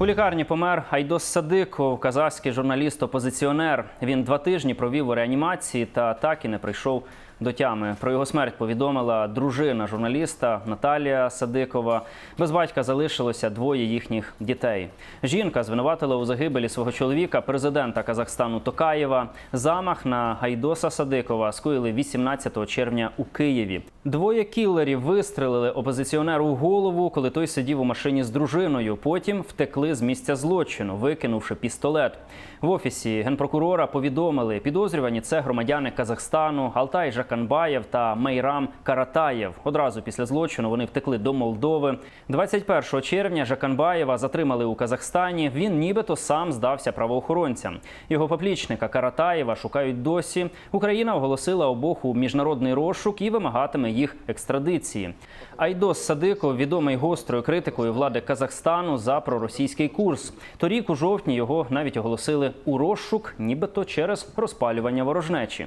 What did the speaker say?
У лікарні помер Айдос Садиков, казахський журналіст-опозиціонер. Він два тижні провів у реанімації та так і не прийшов до тями. Про його смерть повідомила дружина журналіста Наталія Садикова. Без батька залишилося двоє їхніх дітей. Жінка звинуватила у загибелі свого чоловіка, президента Казахстану Токаєва. Замах на Айдоса Садикова скоїли 18 червня у Києві. Двоє кілерів вистрелили опозиціонеру в голову, коли той сидів у машині з дружиною. Потім втекли з місця злочину, викинувши пістолет. В офісі генпрокурора повідомили, підозрювані це громадяни Казахстану, Алтай Жаканбаєв та Мейрам Каратаєв. Одразу після злочину вони втекли до Молдови. 21 червня Жаканбаєва затримали у Казахстані. Він нібито сам здався правоохоронцям. Його поплічника Каратаєва шукають досі. Україна оголосила обох у міжнародний розшук і вимагатиме їх екстрадиції. Айдос Садиков відомий гострою критикою влади Казахстану за проросійський курс. Торік у жовтні його навіть оголосили у розшук, нібито через розпалювання ворожнечі.